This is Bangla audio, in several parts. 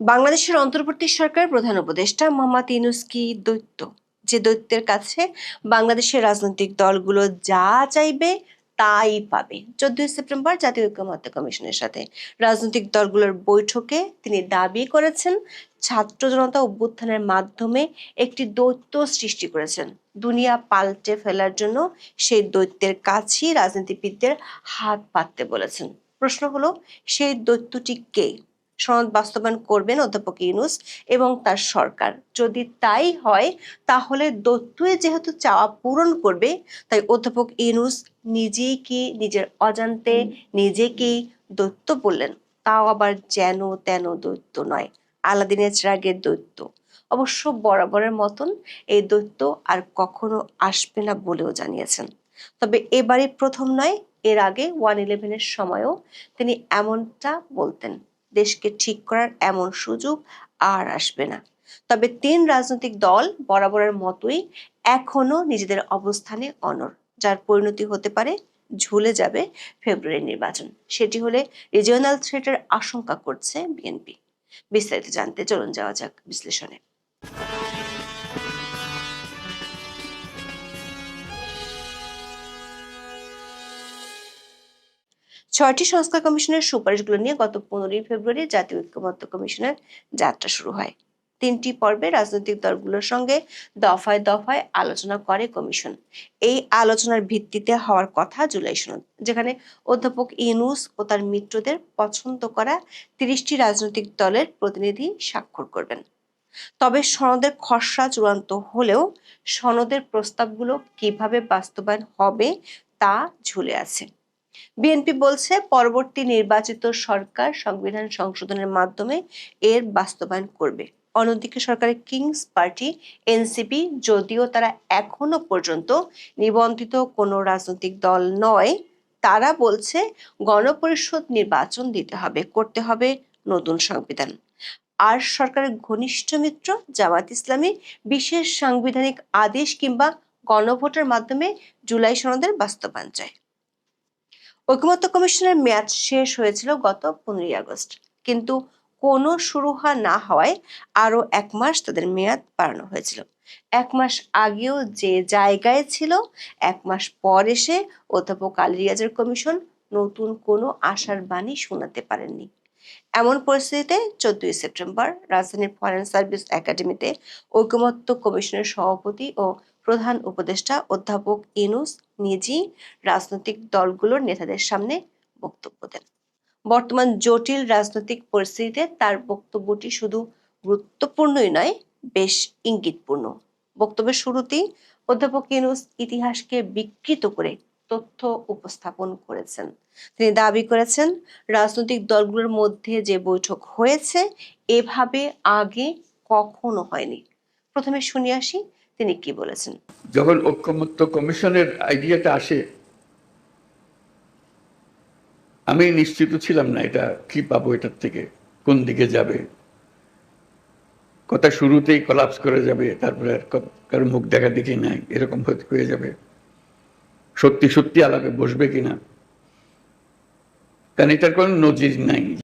বাংলাদেশের অন্তর্বর্তী সরকারের প্রধান উপদেষ্টা মোহাম্মদ ইউনুস কি দৈত্য। যে দৈত্যের কাছে বাংলাদেশের রাজনৈতিক দলগুলো যা চাইবে তাই পাবে। চোদ্দই সেপ্টেম্বর জাতীয় ঐক্যমত্য কমিশনের সাথে রাজনৈতিক দলগুলোর বৈঠকে তিনি দাবি করেছেন, ছাত্র জনতা অভ্যুত্থানের মাধ্যমে একটি দৈত্য সৃষ্টি করেছেন। দুনিয়া পাল্টে ফেলার জন্য সেই দৈত্যের কাছেই রাজনীতিবিদদের হাত পাততে বলেছেন। প্রশ্ন হলো, সেই দৈত্যটি কে? সনদ বাস্তবায়ন করবেন অধ্যাপক ইউনুস এবং তার সরকার। যদি তাই হয়, তাহলে দৈত্যই যেহেতু চাওয়া পূরণ করবে, তাই অধ্যাপক ইউনুস নিজেই কি নিজের অজান্তে নিজেকেই দৈত্য বললেন। তাও আবার যেন তেন দৈত্য নয়, আলাদিনের চিরাগের দৈত্য। অবশ্য বরাবরের মতন এই দৈত্য আর কখনো আসবে না বলেও জানিয়েছেন। তবে এবারে প্রথম নয়, এর আগে ওয়ান ইলেভেনের সময়ও তিনি এমনটা বলতেন। দেশকে ঠিক করার এমন সুযোগ আর আসবে না। তবে তিন রাজনৈতিক দল বরাবরের মতোই এখনও নিজেদের অবস্থানে অনর যার পরিণতি হতে পারে ঝুলে যাবে ফেব্রুয়ারি নির্বাচন। সেটি হলে রিজিওনাল থ্রেটের আশঙ্কা করছে বিএনপি। বিস্তারিত জানতে চলুন যাওয়া যাক বিশ্লেষণে। ছয়টি সংস্কার কমিশনের সুপারিশগুলো নিয়ে গত পনেরোই ফেব্রুয়ারি জাতীয় ঐক্যমত্য কমিশনের যাত্রা শুরু হয়। তিনটি পর্বে রাজনৈতিক দলগুলোর সঙ্গে দফায় দফায় আলোচনা করে কমিশন। এই আলোচনার ভিত্তিতে হওয়ার কথা জুলাই সনদ, যেখানে অধ্যাপক ইনুস ও তার মিত্রদের পছন্দ করা তিরিশটি রাজনৈতিক দলের প্রতিনিধি স্বাক্ষর করবেন। তবে সনদের খসড়া চূড়ান্ত হলেও সনদের প্রস্তাবগুলো কীভাবে বাস্তবায়ন হবে তা ঝুলে আছে। বিএনপি বলছে পরবর্তী নির্বাচিত সরকার সংবিধান সংশোধনের মাধ্যমে এর বাস্তবায়ন করবে। অন্যদিকে সরকারের কিংস পার্টি এনসিপি যদিও তারা এখনও পর্যন্ত নিবন্ধিত কোনো রাজনৈতিক দল নয়, তারা বলছে গণপরিষদ নির্বাচন দিতে হবে, করতে হবে নতুন সংবিধান। আর সরকারের ঘনিষ্ঠ মিত্র জামাত ইসলামী বিশেষ সাংবিধানিক আদেশ কিংবা গণভোটের মাধ্যমে জুলাই সনদের বাস্তবায়ন চায়। ঐকমত্য কমিশনের মেয়াদ শেষ হয়েছিল গত পনেরোই আগস্ট। কিন্তু কোনো সুরুহা না হওয়ায় আরও এক মাস তাদের মেয়াদ বাড়ানো হয়েছিল। এক মাস আগেও যে জায়গায় ছিল, এক মাস পর এসে অধ্যাপক আলী রিয়াজের কমিশন নতুন কোনো আশার বাণী শোনাতে পারেননি। এমন পরিস্থিতিতে চোদ্দই সেপ্টেম্বর রাজধানীর ফরেন সার্ভিস একাডেমিতে ঐকমত্য কমিশনের সভাপতি ও প্রধান উপদেষ্টা অধ্যাপক ইনুস নিজেই রাজনৈতিক দলগুলোর নেতাদের সামনে বক্তব্য দেন। বর্তমান জটিল রাজনৈতিক পরিস্থিতিতে তার বক্তব্যটি শুধু গুরুত্বপূর্ণই নয়, বেশ ইঙ্গিতপূর্ণ। বক্তব্যের শুরুতেই অধ্যাপক ইনুস ইতিহাসকে বিকৃত করে তথ্য উপস্থাপন করেছেন। তিনি দাবি করেছেন, রাজনৈতিক দলগুলোর মধ্যে যে বৈঠক হয়েছে, এভাবে আগে কখনো হয়নি। প্রথমে শুনে আসি তিনি কি বলেছেন? যখন ঐক্যমত্য কমিশনের আইডিয়াটা আসে আমি নিশ্চিত ছিলাম না এটা কি পাবো এটার থেকে কোন দিকে যাবে। কথা শুরুতেই কলাপস করে যাবে তারপরে আর কারও মুখ দেখা দেখি নাই এরকম হতে- হয়ে যাবে। সত্যি সত্যি আলাপে বসবে কিনা? কারণ এটার কোনো নজির নাই।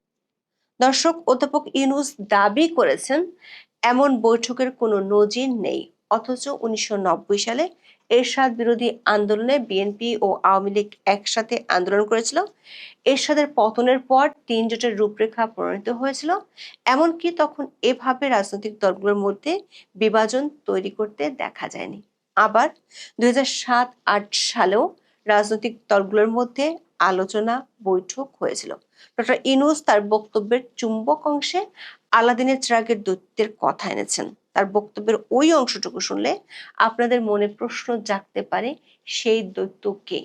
দর্শক অধ্যাপক ইউনুস দাবি করেছেন এমন বৈঠকের কোনো নজির নেই। অথচ উনিশশো নব্বই সালে এরশাদ বিরোধী আন্দোলনে বিএনপি ও আওয়ামী লীগ একসাথে আন্দোলন করেছিল। এরশাদের পতনের পর তিন জোটের রূপরেখা প্রণীত হয়েছিল। এমনকি তখন এভাবে রাজনৈতিক দলগুলোর মধ্যে বিভাজন তৈরি করতে দেখা যায়নি। আবার দুই সাত আট সালেও রাজনৈতিক দলগুলোর মধ্যে আলোচনা বৈঠক হয়েছিল। ডক্টর ইনুস তার বক্তব্যের চুম্বক অংশে আলাদিনের চিরাগের দৈত্যের কথা এনেছেন। তার বক্তব্যের ওই অংশটুকু শুনলে আপনাদের মনে প্রশ্ন জাগতে পারে, সেই দৈত্য কে?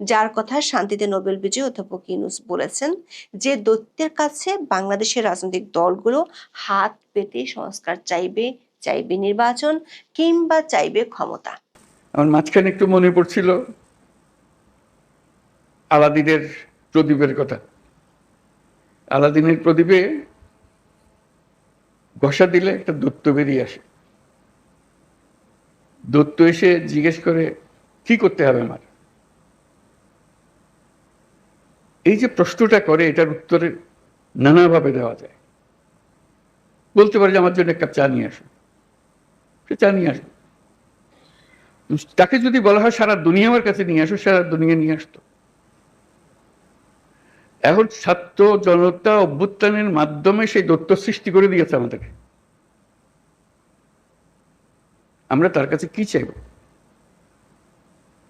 যার কথা শান্তিতে নোবেল বিজয়ী অধ্যাপক ইউনুস বলেছেন, যে দৈত্যের কাছে বাংলাদেশের রাজনৈতিক দলগুলো হাত পেতে সংস্কার চাইবে চাইবে নির্বাচন কিংবা চাইবে ক্ষমতা। আমার মাঝখানে একটু মনে পড়ছিল আলাদিনের প্রদীপের কথা। আলাদিনের প্রদীপে ঘষা দিলে একটা দত্ত বেরিয়ে আসে। দত্ত এসে জিজ্ঞেস করে, কি করতে হবে আমার? এই যে প্রশ্নটা করে, এটার উত্তরে নানাভাবে দেওয়া যায়। বলতে পারে যে, আমার জন্য এক কাপ চা নিয়ে আসো। সে চা নিয়ে আসবে তাকে যদি বলা হয়, সারা দুনিয়া আমার কাছে নিয়ে আসো, সারা দুনিয়া নিয়ে আসতো। এখন ছাত্র জনতা অভ্যুত্থানের মাধ্যমে সেই দত্ত সৃষ্টি করে দিয়েছে আমাদেরকে। আমরা তার কাছে কি চাইব?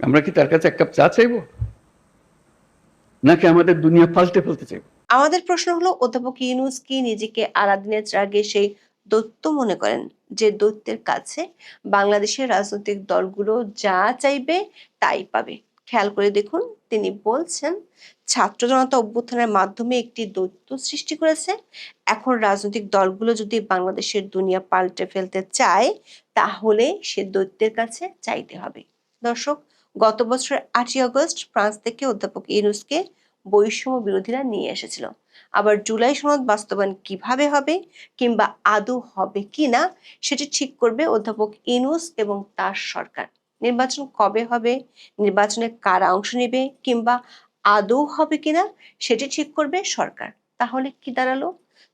আমরা কি তার কাছে এক কাপ চা চাইব? নাকি আমাদের দুনিয়া পাল্টে ফেলতে চাইব? আমাদের প্রশ্ন হলো, অধ্যাপক ইউনুস কি নিজেকে আলাদিনের রাগে সেই দৈত্য মনে করেন? যে দৈত্যের কাছে বাংলাদেশের রাজনৈতিক দলগুলো যা চাইবে তাই পাবে। খেয়াল করে দেখুন, তিনি বলছেন ছাত্র জনতা অভ্যুত্থানের মাধ্যমে একটি দৈত্য সৃষ্টি করেছে। এখন রাজনৈতিক দলগুলো যদি বাংলাদেশের দুনিয়া পাল্টে ফেলতে চায়, তাহলে সে দৈত্যের কাছে চাইতে হবে। দর্শক, গত বছরের আটই আগস্ট ফ্রান্স থেকে অধ্যাপক ইউনুসকে বৈষম্য বিরোধীরা নিয়ে এসেছিল। আবার জুলাই সনদ বাস্তবায়ন কীভাবে হবে কিংবা আদৌ হবে কিনা, সেটি ঠিক করবে অধ্যাপক ইনুস এবং তার সরকার। নির্বাচন কবে হবে, নির্বাচনে কারা অংশ নেবে কিংবা আদৌ হবে কিনা সেটি ঠিক করবে সরকার। তাহলে কি দাঁড়াল?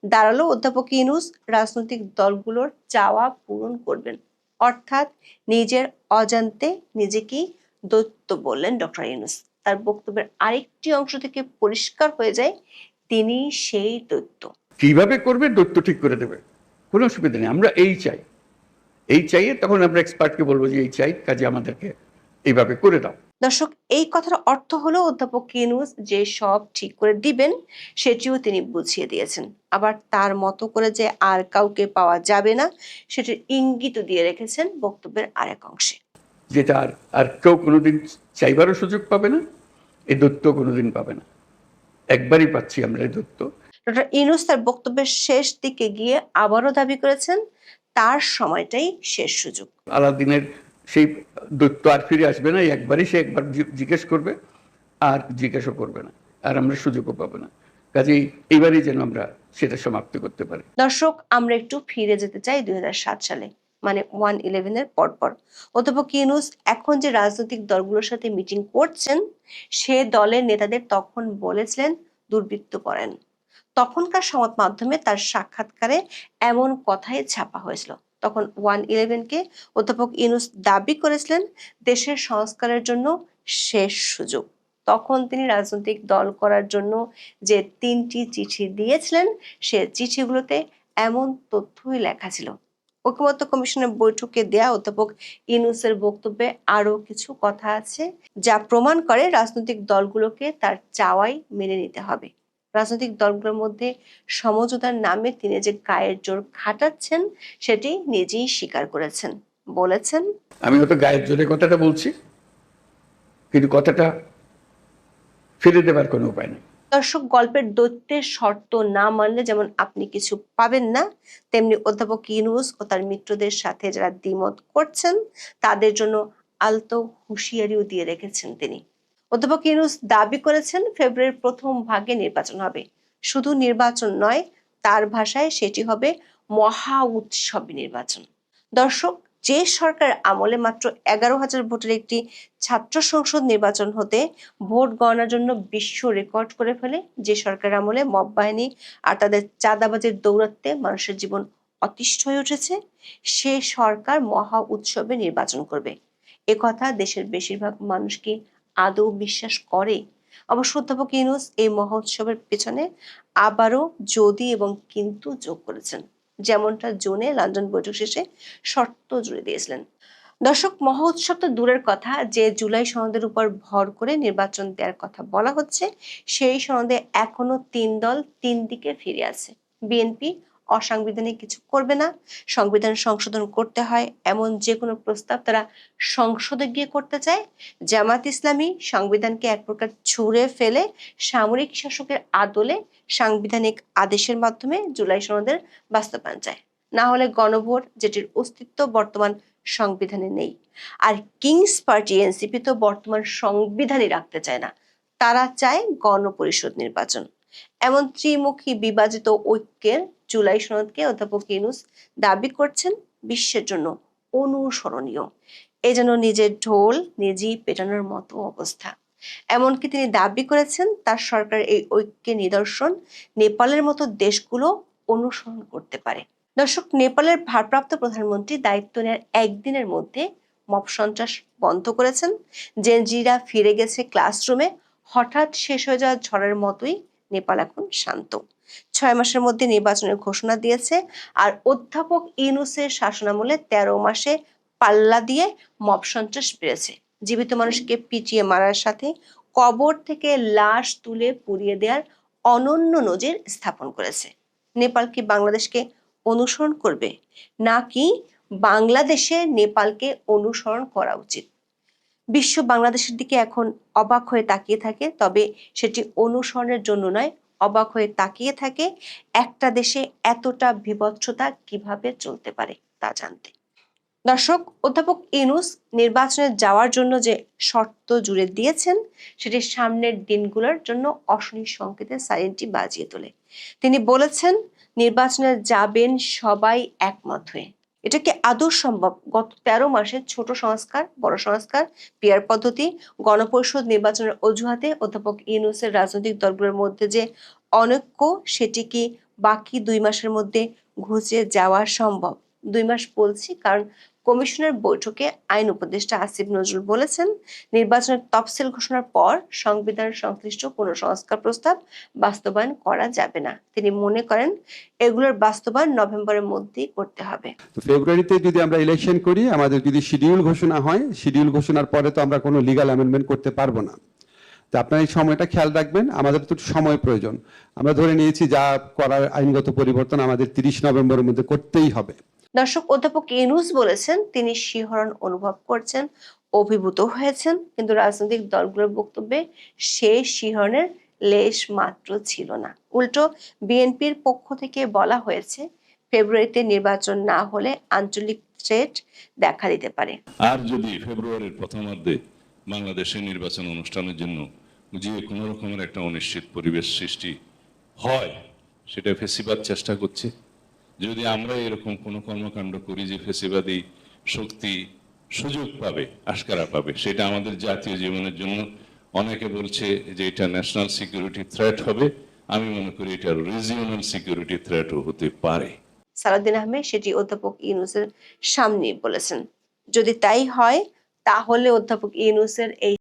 দাঁড়াল অধ্যাপক ইনুস রাজনৈতিক দলগুলোর চাওয়া পূরণ করবেন। অর্থাৎ নিজের অজান্তে নিজেকেই দৈত্য বললেন ডক্টর ইনুস তার বক্তব্যের আরেকটি অংশ থেকে পরিষ্কার হয়ে যায়, তিনি সেই দৈত্য। কীভাবে করবে? দৈত্য ঠিক করে দেবে। কোনো অসুবিধা নেই, আমরা এই চাই। এই চাইয়ে তখন আমরা এক্সপার্টকে বলব যে, এই চাই, কাজে আমাদেরকে এইভাবে করে দাও। দর্শক এই কথার অর্থ হলো অধ্যাপক কিনুস যে সব ঠিক করে দিবেন সেটিও তিনি বুঝিয়ে দিয়েছেন। আবার তার মতো করে যে আর কাউকে পাওয়া যাবে না সেটির ইঙ্গিতও দিয়ে রেখেছেন বক্তব্যের আরেক অংশে। যেটা আর আর কেউ কোনোদিন চাইবারও সুযোগ পাবে না এই দৈত্য কোনোদিন পাবে না। একবারই পাচ্ছি আমরা এই দৈত্য। ডক্টর ইনুস তার বক্তব্যের শেষ দিকে গিয়ে আবারও দাবি করেছেন তার সময়টাই শেষ সুযোগ। আলাদিনের সেই দৈত্য আর ফিরে আসবে না একবারই সে একবার জিজ্ঞেস করবে, আর জিজ্ঞাসা করবে না, আর আমরা সুযোগও পাবো না। কাজেই এইবারই যেন আমরা সেটা সমাপ্ত করতে পারি। দর্শক, আমরা একটু ফিরে যেতে চাই দুই হাজার সাত সালে মানে ওয়ান ইলেভেনের পরপর। অধ্যাপক ইউনুস এখন যে রাজনৈতিক দলগুলোর সাথে মিটিং করছেন, সে দলের নেতাদের তখন বলেছিলেন, দুর্বৃত্ত করেন। তখনকার সংবাদ মাধ্যমে তার সাক্ষাৎকারে এমন কথাই ছাপা হয়েছিল। তখন ওয়ান ইলেভেনকে অধ্যাপক ইউনুস দাবি করেছিলেন দেশের সংস্কারের জন্য শেষ সুযোগ। তখন তিনি রাজনৈতিক দল করার জন্য যে তিনটি চিঠি দিয়েছিলেন, সে চিঠিগুলোতে এমন তথ্যই লেখা ছিল। ঐকমত্য কমিশনের বৈঠকে দেয়া অধ্যাপক ইনুসের বক্তব্যে আরও কিছু কথা আছে যা প্রমাণ করে রাজনৈতিক দলগুলোকে তার চাওয়াই মেনে নিতে হবে। রাজনৈতিক দলগুলোর মধ্যে সমঝোতার নামে তিনি যে গায়ের জোর খাটাচ্ছেন সেটি নিজেই স্বীকার করেছেন। বলেছেন? আমি হয়তো গায়ের জোরে কথাটা বলছি কিন্তু কথাটা ফিরে দেবার কোনো উপায় নেই। দর্শক গল্পের দৈত্যের শর্ত না মানলে যেমন আপনি কিছু পাবেন না তেমনি অধ্যাপক ইউনুস ও তার মিত্রদের সাথে যারা দ্বিমত করছেন তাদের জন্য আলতো হুঁশিয়ারিও দিয়ে রেখেছেন তিনি। অধ্যাপক ইউনুস দাবি করেছেন ফেব্রুয়ারির প্রথম ভাগে নির্বাচন হবে। শুধু নির্বাচন নয়, তার ভাষায় সেটি হবে মহা উৎসবী নির্বাচন। দর্শক, যে সরকার আমলে মাত্র এগারো হাজার ভোটের একটি ছাত্র সংসদ নির্বাচন হতে ভোট গণনার জন্য বিশ্ব রেকর্ড করে ফেলে, যে সরকার আমলে মব বাহিনী আর তাদের চাঁদাবাজের দৌরাত্মে মানুষের জীবন অতিষ্ঠ হয়ে উঠেছে, সে সরকার মহা উৎসবে নির্বাচন করবে। কথা দেশের বেশিরভাগ মানুষ কি আদৌ বিশ্বাস করে? অবশ্য অধ্যাপক ইউনুস এই মহা উৎসবের পেছনে আবারও যদি এবং কিন্তু যোগ করেছেন। যেমনটা জুনে লন্ডন বৈঠক শেষে শর্ত জুড়ে দিয়েছিলেন। দর্শক, মহোৎসব তো দূরের কথা। যে জুলাই সনদের উপর ভর করে নির্বাচন দেওয়ার কথা বলা হচ্ছে, সেই সনদে এখনও তিন দল তিন দিকে ফিরে আছে। বিএনপি অসাংবিধানিক কিছু করবে না। সংবিধান সংশোধন করতে হয় এমন যে কোনো প্রস্তাব তারা সংসদে গিয়ে করতে চায়। জামাত ইসলামী সংবিধানকে এক প্রকার ছুঁড়ে ফেলে সামরিক শাসকের আদলে সাংবিধানিক আদেশের মাধ্যমে জুলাই সনদের বাস্তবায়ন চায়। না হলে গণভোট, যেটির অস্তিত্ব বর্তমান সংবিধানে নেই। আর কিংস পার্টি, এনসিপি তো বর্তমান সংবিধানই রাখতে চায় না। তারা চায় গণপরিষদ নির্বাচন। এমন ত্রিমুখী বিভাজিত ঐক্যের জুলাই সনদকে অধ্যাপক ইউনুস দাবি করছেন বিশ্বের জন্য অনুসরণীয়। এ যেন নিজের ঢোল নিজেই পেটানোর মতো অবস্থা। এমনকি তিনি দাবি করেছেন তার সরকার এই ঐক্যের নিদর্শন নেপালের মতো দেশগুলো অনুসরণ করতে পারে। দর্শক, নেপালের ভারপ্রাপ্ত প্রধানমন্ত্রী দায়িত্ব নেওয়ার একদিনের মধ্যে মব সন্ত্রাস বন্ধ করেছেন। জেনজিরা ফিরে গেছে ক্লাসরুমে। হঠাৎ শেষ হয়ে যাওয়া ঝড়ের মতোই নেপাল এখন শান্ত। ছয় মাসের মধ্যে নির্বাচনের ঘোষণা দিয়েছে আর অধ্যাপক ইউনুসের শাসনামলে তেরো মাসে পাল্লা দিয়ে মব সন্ত্রাস বেড়েছে। জীবিত মানুষকে পিটিয়ে মারার সাথে কবর থেকে লাশ তুলে পুড়িয়ে দেওয়ার অনন্য নজির স্থাপন করেছে। নেপাল কি বাংলাদেশকে অনুসরণ করবে? নাকি বাংলাদেশে নেপালকে অনুসরণ করা উচিত? বিশ্ব বাংলাদেশের দিকে এখন অবাক হয়ে তাকিয়ে থাকে, তবে সেটি অনুসরণের জন্য নয়, অবাক হয়ে তাকিয়ে থাকে একটা দেশে এতটা বিভৎসতা কীভাবে চলতে পারে তা জানতে। দর্শক, অধ্যাপক ইনুস নির্বাচনে যাওয়ার জন্য যে শর্ত জুড়ে দিয়েছেন, সেটি সামনের দিনগুলোর জন্য অশনি সংকেতের সাইরেনটি বাজিয়ে তোলে। তিনি বলেছেন, নির্বাচনে যাবেন সবাই একমত হয়ে। এটা কি আদৌ সম্ভব? গত তেরো মাসে ছোট সংস্কার, বড় সংস্কার, পিয়ার পদ্ধতি, গণপরিষদ নির্বাচনের অজুহাতে অধ্যাপক ইউনুসের রাজনৈতিক দলগুলোর মধ্যে যে অনৈক্য, সেটি কি বাকি দুই মাসের মধ্যে ঘুচে যাওয়া সম্ভব? দুই মাস বলছি, কারণ কমিশনের বৈঠকে আইন উপদেষ্টা আসিফ নজরুল বলেছেন, নির্বাচনের তফসিল ঘোষণার পর সংবিধান সংশ্লিষ্ট কোনো সংস্কার প্রস্তাব বাস্তবায়ন করা যাবে না। তিনি মনে করেন, এগুলোর বাস্তবায়ন নভেম্বরের মধ্যেই করতে হবে। ফেব্রুয়ারিতে যদি আমরা ইলেকশন করি, আমাদের যদি শিডিউল ঘোষণা হয় শিডিউল ঘোষণার পরে তো আমরা কোনো লিগাল অ্যামেন্ডমেন্ট করতে পারব না। তো আপনারা এই সময়টা খেয়াল রাখবেন, আমাদের তো সময় প্রয়োজন। আমরা ধরে নিয়েছি, যা করার আইনগত পরিবর্তন আমাদের তিরিশ নভেম্বরের মধ্যে করতেই হবে। দর্শক অধ্যাপক ইউনুস বলেছেন, তিনি শিহরণ অনুভব করছেন, অভিভূত হয়েছেন, কিন্তু রাজনৈতিক দলগুলোর বক্তব্যে সে শিহরণের লেশ মাত্র ছিল না। উল্টো, বিএনপির পক্ষ থেকে বলা হয়েছে, ফেব্রুয়ারিতে নির্বাচন না হলে আঞ্চলিক থ্রেট দেখা দিতে পারে। আর যদি ফেব্রুয়ারির প্রথমার্ধে বাংলাদেশের নির্বাচন অনুষ্ঠানের জন্য যে কোনো রকমের একটা অনিশ্চিত পরিবেশ সৃষ্টি হয়, সেটা ফেসিবাদ চেষ্টা করছে। যদি আমরা এরকম কোনো কর্মকাণ্ড করি যে ফেসিবাদী শক্তি সুযোগ পাবে, আশকারা পাবে, সেটা আমাদের জাতীয় জীবনের জন্য অনেকে বলছে যে এটা ন্যাশনাল সিকিউরিটি থ্রেট হবে। আমি মনে করি এটা রিজিওনাল সিকিউরিটি থ্রেটও হতে পারে। সালাউদ্দিন আহমেদ সেটি অধ্যাপক ইউনুসের সামনে বলেছেন। যদি তাই হয়, তাহলে অধ্যাপক ইউনুসের এই